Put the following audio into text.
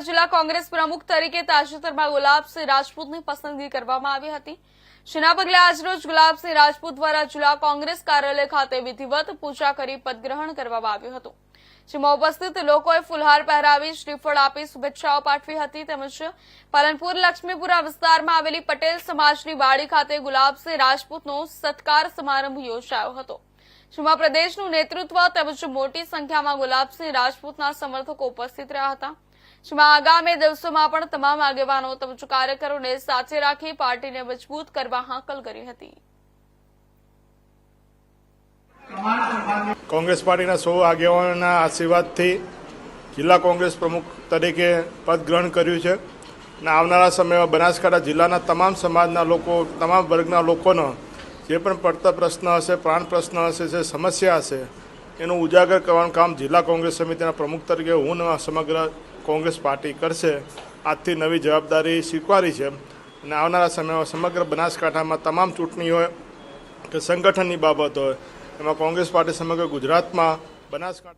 જિલ્લા કોંગ્રેસ પ્રમુખ તરીકે તાજેતરમાં ગુલાબસિંહ રાજપૂતની પસંદગી કરવામાં આવી હતી. જેના પગલે આજરોજ ગુલાબસિંહ રાજપૂત દ્વારા જિલ્લા કોંગ્રેસ કાર્યાલય ખાતે વિધિવત પૂજા કરી પદગ્રહણ કરવામાં આવ્યું હતું. જેમાં ઉપસ્થિત લોકોએ ફુલહાર પહેરાવી શ્રીફળ આપી શુભેચ્છાઓ પાઠવી હતી તેમજ પાલનપુર લક્ષ્મીપુરા વિસ્તારમાં આવેલી પટેલ સમાજની વાડી ખાતે ગુલાબસિંહ રાજપૂતનો સત્કાર સમારંભ યોજાયો હતો. જેમાં પ્રદેશનું નેતૃત્વ તેમજ મોટી સંખ્યામાં ગુલાબસિંહ રાજપૂતના સમર્થકો ઉપસ્થિત રહ્યા હતા. જેમાં આગામી દિવસોમાં પણ તમામ આગેવાનો તેમજ કાર્યકરોને સાથે રાખી પાર્ટીને મજબૂત કરવા હાંકલ કરી હતી. કોંગ્રેસ પાર્ટીના સૌ આગેવાનોના આશીર્વાદથી જિલ્લા કોંગ્રેસ પ્રમુખ તરીકે પદ ગ્રહણ કર્યું છે. અને આવનારા સમયમાં બનાસકાંઠા જિલ્લાના તમામ સમાજના લોકો, તમામ વર્ગના લોકોનો જે પણ પડતા પ્રશ્ન હશે, પ્રાણ પ્રશ્ન હશે, જે સમસ્યા હશે એનું ઉજાગર કરવાનું કામ જિલ્લા કોંગ્રેસ સમિતિના પ્રમુખ તરીકે હું સમગ્ર કોંગ્રેસ પાર્ટી કરશે. આજથી નવી જવાબદારી સ્વીકારી છે. અને આવનારા સમયમાં સમગ્ર બનાસકાંઠામાં તમામ ચૂંટણી હોય કે સંગઠનની બાબત હોય. એમાં કોંગ્રેસ પાર્ટી સમગ્ર ગુજરાતમાં બનાસકાંઠા